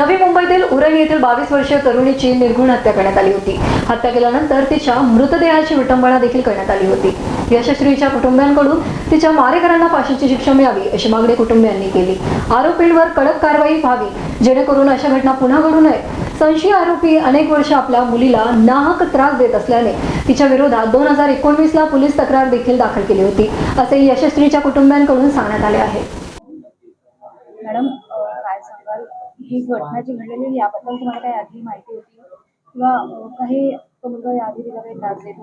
नवी मुंबईतील उरण येथील बावीस वर्षीय तरुणीची निर्घुण हत्या करण्यात आली होती. हत्या केल्यानंतर तिच्या मृतदेहाची विटंबना देखील करण्यात आली होती. यशस्वीच्या कुटुंबियांकडून तिच्या मारेकरांना फाशीची शिक्षा मिळावी अशी मागणी कुटुंबियांनी केली. आरोपींवर कडक कारवाई व्हावी जेणेकरून अशा घटना पुन्हा घडू नये संशयी आरोपी अनेक वर्ष आपल्या मुलीला नाहक त्रास देत असल्याने तिच्या विरोधात दोन हजार एकोणवीस ला पोलीस तक्रार देखील दाखल केली होती असे यशस्वीच्या कुटुंबियांकडून सांगण्यात आले आहे. मॅडम काय सांगाल? ही घटना जी घडलेली याबद्दल तुम्हाला काही आधी माहिती होती? किंवा काही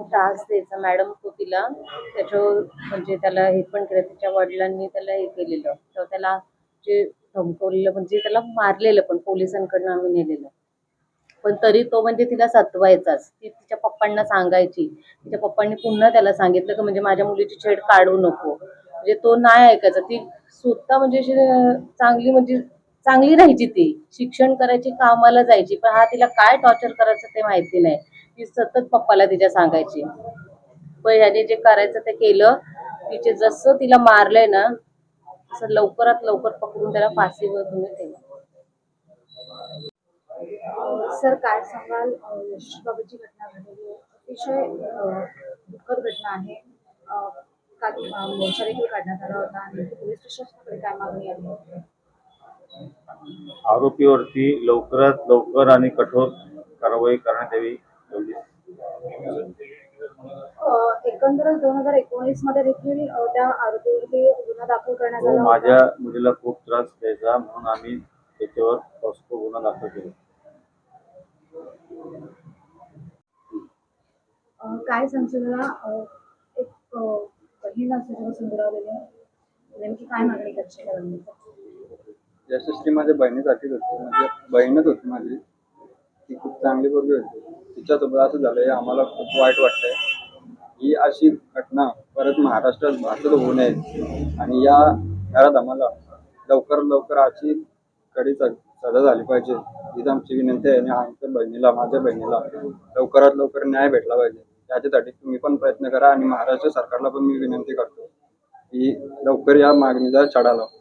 त्रास द्यायचा. मॅडम तो तिला त्याच्यावर म्हणजे त्याला हे पण केलं तिच्या वडिलांनी त्याला हे केलेलं. तर त्याला जे धमकवलेलं म्हणजे त्याला मारलेलं पण पोलिसांकडनं आम्ही नेलेलं. पण तरी तो म्हणजे तिला सतवायचाच. ती तिच्या पप्पांना सांगायची. तिच्या पप्पांनी पुन्हा त्याला सांगितलं की म्हणजे माझ्या मुलीची छेड काढू नको. म्हणजे तो नाही ऐकायचा. ती स्वतः म्हणजे चांगली म्हणजे चांगली राहायची ती. शिक्षण करायची कामाला जायची पण हा तिला काय टॉर्चर करायचं ते माहिती नाही. ती सतत पप्पाला तिच्या सांगायची. पण ह्याने जे करायचं ते केलं तिचे जसं तिला मारलंय ना तसं लवकरात लवकर पकडून त्याला फाशीवर तुम्ही ठेवा. सर काय सांगाल? अ, घटना घडलेली अतिशय दुःखद घटना आहे. मोर्चा देखील काढण्यात आला होता आणि पोलीस स्टेशनकडे काय मागणी आहे? आरोपीवरती लवकरात लवकर आणि कठोर कारवाई करण्यात यावी एवढी एकंदरच दोन हजार एकोणीसमध्ये देखील त्या आरोपीवरती गुन्हा दाखल करण्यात तो आला माझ्या मुलीला खूप त्रास द्यायचा म्हणून आम्ही त्याच्यावर पॉस्को गुन्हा दाखल केला. अ, काय सांगशील मला? अ, एक अ, बहीण नेमकी काय मागणी करशील? या बहिणीचं? यशस्वी माझ्या बहिणीसाठीच होती. म्हणजे बहीणच होती माझी. ती खूप चांगली पोरगी होती. तिच्यासोबत असं झालं आम्हाला खूप वाईट वाटतंय. ही अशी घटना परत महाराष्ट्रात भारतात होऊ नये. आणि या घरात आम्हाला लवकर लवकर अशी कडी सजा झाली पाहिजे. हीच आमची विनंती आहे. आणि आमच्या बहिणीला माझ्या बहिणीला लवकरात लवकर न्याय भेटला पाहिजे. याच्यासाठी तुम्ही पण प्रयत्न करा आणि महाराष्ट्र सरकारला पण मी विनंती करतो की लवकर या मागणीचा चढा लावा.